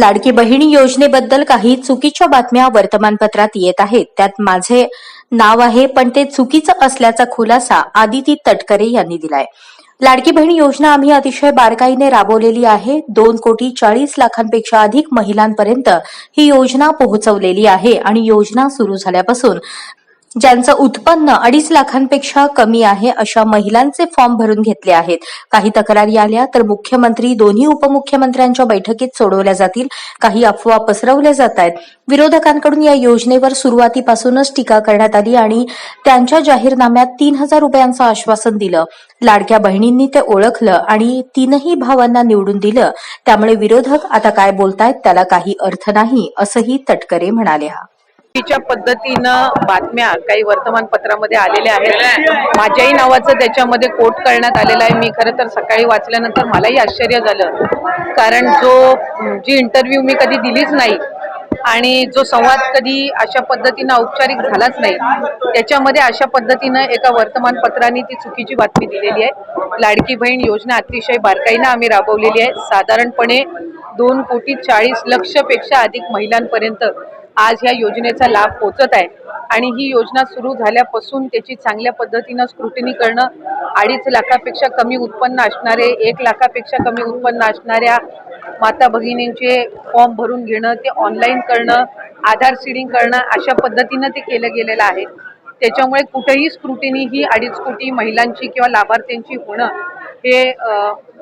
लाडकी बहिणी योजनेबद्दल काही चुकीच्या बातम्या वर्तमानपत्रात येत आहेत. त्यात माझे नाव आहे पण ते चुकीचं असल्याचा खुलासा आदिती तटकरे यांनी दिलाय. लाडकी बहीण योजना आम्ही अतिशय बारकाईने राबवलेली आहे. दोन कोटी चाळीस लाखांपेक्षा अधिक महिलांपर्यंत ही योजना पोहोचवलेली आहे आणि योजना सुरू झाल्यापासून ज्यांचं उत्पन्न अडीच लाखांपेक्षा कमी आहे अशा महिलांचे फॉर्म भरून घेतले आहेत. काही तक्रारी आल्या तर मुख्यमंत्री दोन्ही उपमुख्यमंत्र्यांच्या बैठकीत सोडवल्या जातील. काही अफवा पसरवल्या जात आहेत. विरोधकांकडून या योजनेवर सुरुवातीपासूनच टीका करण्यात आली आणि त्यांच्या जाहीरनाम्यात तीन हजार रुपयांचं आश्वासन दिलं. लाडक्या बहिणींनी ते ओळखलं आणि तीनही भावांना निवडून दिलं. त्यामुळे विरोधक आता काय बोलतायत त्याला काही अर्थ नाही असंही तटकरे म्हणाल्या चुकीच्या पद्धतीनं बातम्या काही वर्तमानपत्रामध्ये आलेल्या आहेत. माझ्याही नावाचं त्याच्यामध्ये कोट करण्यात आलेलं आहे. मी खरं तर सकाळी वाचल्यानंतर मलाही आश्चर्य झालं. कारण जो जी इंटरव्ह्यू मी कधी दिलीच नाही आणि जो संवाद कधी अशा पद्धतीनं औपचारिक झालाच नाही त्याच्यामध्ये अशा पद्धतीनं एका वर्तमानपत्राने ती चुकीची बातमी दिलेली आहे. लाडकी बहीण योजना अतिशय बारकाईनं आम्ही राबवलेली आहे. साधारणपणे दोन कोटी चाळीस लक्षपेक्षा अधिक महिलांपर्यंत आज ह्या योजनेचा लाभ पोचत आहे. आणि ही योजना सुरू झाल्यापासून त्याची चांगल्या पद्धतीनं स्क्रुटिनी करणं अडीच लाखापेक्षा कमी उत्पन्न असणारे एक लाखापेक्षा कमी उत्पन्न असणाऱ्या माता भगिनींचे फॉर्म भरून घेणं ते ऑनलाईन करणं आधार सीडिंग करणं अशा पद्धतीनं ते केलं गेलेलं आहे. त्याच्यामुळे कुठेही स्क्रुटिनी ही अडीच कोटी महिलांची किंवा लाभार्थ्यांची होणं हे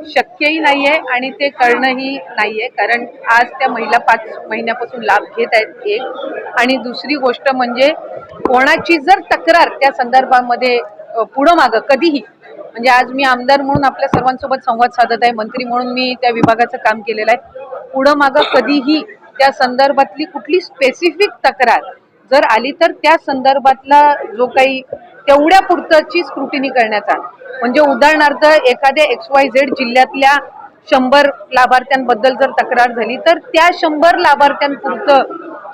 शक्यही नाही आहे आणि ते करणंही नाही आहे कारण आज त्या महिला पाच महिन्यापासून लाभ घेत आहेत एक आणि दुसरी गोष्ट म्हणजे कोणाची जर तक्रार त्या संदर्भामध्ये पुढं मागं कधीही म्हणजे आज मी आमदार म्हणून आपल्या सर्वांसोबत संवाद साधत आहे मंत्री म्हणून मी त्या विभागाचं काम केलेलं आहे. पुढं मागं कधीही त्या संदर्भातली कुठली स्पेसिफिक तक्रार जर आली तर त्या संदर्भातला जो काही तेवढ्या पुरतची स्क्रुटिनी करण्याचा म्हणजे उदाहरणार्थ एखाद्या एक्स वाय झेड जिल्ह्यातल्या शंभर लाभार्थ्यांबद्दल जर तक्रार झाली तर त्या शंभर लाभार्थ्यांपुरतं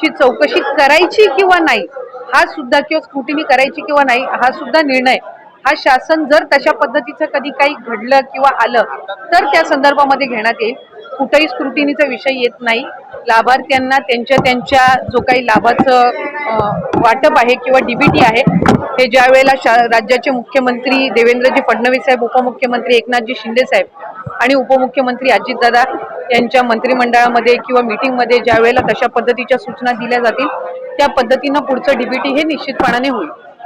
ची चौकशी करायची किंवा नाही हा सुद्धा किंवा स्क्रुटिनी करायची किंवा नाही हा सुद्धा निर्णय हा शासन जर तशा पद्धतीचं कधी काही घडलं किंवा आलं तर त्या संदर्भामध्ये घेण्यात येईल. कुठेही स्क्रुटिनीचा विषय येत नाही. लाभार्थ्यांना त्यांच्या त्यांच्या जो काही लाभाचं वाटप आहे किंवा डीबीटी आहे हे ज्या वेळेला शा राज्याचे मुख्यमंत्री देवेंद्रजी फडणवीस साहेब उपमुख्यमंत्री एकनाथजी शिंदे साहेब आणि उपमुख्यमंत्री अजितदादा यांच्या मंत्रिमंडळामध्ये किंवा मीटिंगमध्ये ज्या वेळेला तशा पद्धतीच्या सूचना दिल्या जातील त्या पद्धतीनं पुढचं डीबीटी हे निश्चितपणाने होईल.